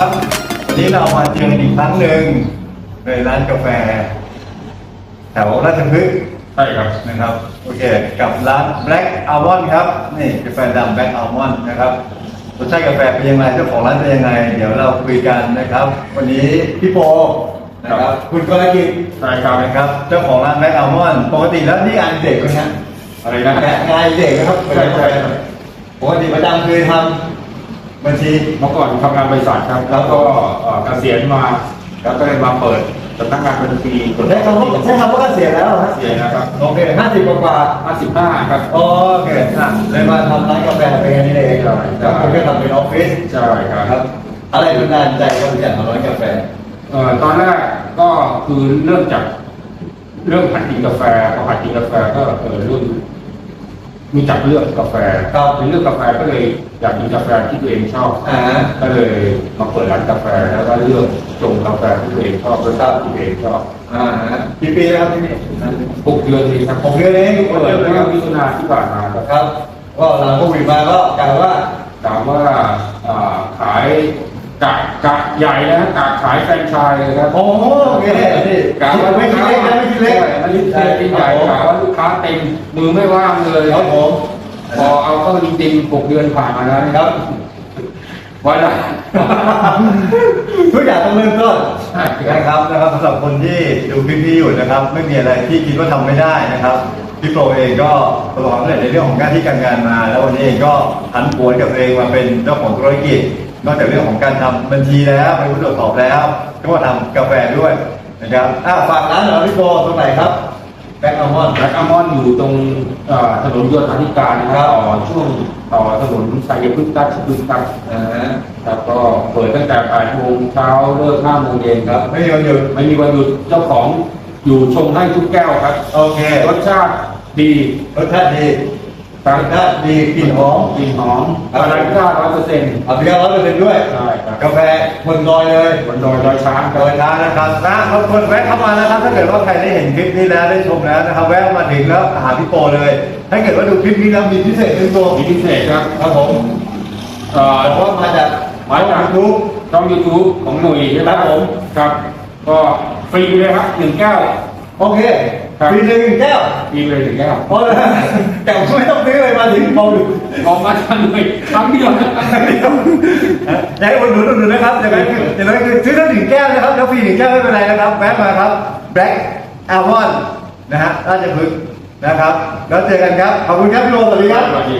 ครับวันนี้เรามาเจอกันอีกครั้งหนึ่งในร้านกาแฟ แถวราชพฤกษ์ใช่ครับนะครับโอเคกับร้าน Black Almond ครับนี่กาแฟดำ Black Almond นะครับรสชาติกาแฟเป็นยังไงเจ้าของร้านเป็นยังไง เดี๋ยวเราคุยกันนะครับ วันนี้พี่โปนะครับคุณกรกิจใช่ครับนะครับ เจ้าของร้าน Black Almond ปกติแล้วนี่งานเด็กไหมฮะอะไรนะงานเด็กนะครับใช่ใช่ปกติประจำคือทำ บัญชีเมื่อก่อนทำงานบริษัทครับ แล้วก็เอ่อเกษียณมา แล้วก็เลยมาเปิดสำนักงานบัญชีเปิดใช้คำว่าใช้คำว่าเกษียณแล้วเหรอฮะเกษียณนะครับโอเคห้าสิบกว่า55ครับๆโอเคอะเลยมาทำร้านกาแฟเป็นอย่างนี้เองใช่ใช่แล้วคุณก็ทำเป็นออฟฟิศใช่ครับ ครับ อะไรเป็นแรงใจว่าถึงอยากทำร้านกาแฟ เอ่อตอนแรกก็คือเริ่มจากเริ่มหัดกินกาแฟพอหัดกินกาแฟก็เออเริ่ม มีจักเลือกกาแฟครับเป็นเลือกกาแฟก็เลยอยากกินกาแฟที่ตัวเองชอบอ่า ก็เลยมาเปิดร้านกาแฟแล้วก็เลือกชงกาแฟที่ตัวเองชอบรสชาติที่ตัวเองชอบอ่าฮะกี่ปีแล้วครับที่นี่หกเดือนนี้ครับหกเดือนเองเปิดเมื่อมิถุนาที่ผ่านมาครับครับ ก็หลังโควิดมาก็กล่าวว่า ถามว่าอ่าขาย กะกะใหญ่นะกะขายแฟรนไชส์เลยครับโอ้โหโอเคนี่กะว่าไม่คิดเล็กนะไม่คิดเล็กไม่คิดเล็กที่ใหญ่กะว่าลูกค้าเต็มมือไม่ว่างเลยครับผมพอเอาเข้าจริงๆหกเดือนผ่านมาแล้วครับวันละทุกอย่างต้องเริ่มต้นใช่นะครับนะครับสำหรับคนที่ดูคลิปนี้อยู่นะครับ ไม่มีอะไรที่คิดว่าทำไม่ได้นะครับพี่โปรเองก็ประสบความสำเร็จในเรื่องของหน้าที่การงานมา แล้ววันนี้เองก็ผันผวนกับตัวเองมาเป็นเจ้าของธุรกิจ นอกจากเรื่องของการทำบัญชีแล้วเป็นผู้ตรวจสอบแล้ว ก็มาทำกาแฟด้วยนะครับอะฝากร้านหน่อยพี่โปรตรงไหนครับแบ็คอัลมอนด์แบล็กอัลมอนด์อยู่ตรงเอ่อถนนโยธาธิการนะครับต่อช่วงต่อถนนสายพฤกษ์ตัดพฤกษ์ตัดอ่าครับก็เปิดตั้งแต่8โมงเช้าเลิก5โมงเย็นครับ ไม่มีวันหยุดไม่มีวันหยุดเจ้าของอยู่ชงให้ทุกแก้วครับ โอเค รสชาติดี รสชาติดี ครัรบสชาติดีกลิ่นหอมกลิ่นหอมครับอะไรก็ร้อยเปอร์เซ็นต์เอาเบียร์ร้อยเปอร์เซ็นต์ด้วยใช่ครับกาแฟบนดอยเลยบนดอยดอยช้างคโดรับยช้านะครับนะรบกวนแวะเข้ามานะครับ ถ้าเกิดว่าใครได้เห็นคลิปนี้แล้วได้ชมแล้วนะครับแวะมาถึงแล้วหาพี่โปเลย ถ้าเกิดว่าดูคลิปนี้แล้วมีพิเศษหนึ่งตัวมีพิเศษครับครับผมเอ่อบอกว่ามาจากมาจากยูทูบช่องยูทูบของหนุ่ยใช่ไหมครับผมครับ ก็ฟรีเลยครับหนึ่งแก้วโอเค ครับฟรีหนึ่งแก้วฟรีเลยหนึ่งแก้วพอเลยแต่ไม่ต้องซื้อเลยมาถึงเมาดูออกมาทันเลยครั้งเดียวนะอย่าให้อุดหนุนอุดหนุนนะครับอย่างไรคืออย่างไรคือซื้อทั้งหนึ่งแก้วนะครับแล้วฟรีหนึ่งแก้วไม่เป็นไรนะครับแวะมาครับ Black Almond นะฮะราชพฤกษ์นะครับ แล้วเจอกันครับ ขอบคุณครับพี่โรสวัสดีครับ สวัสดี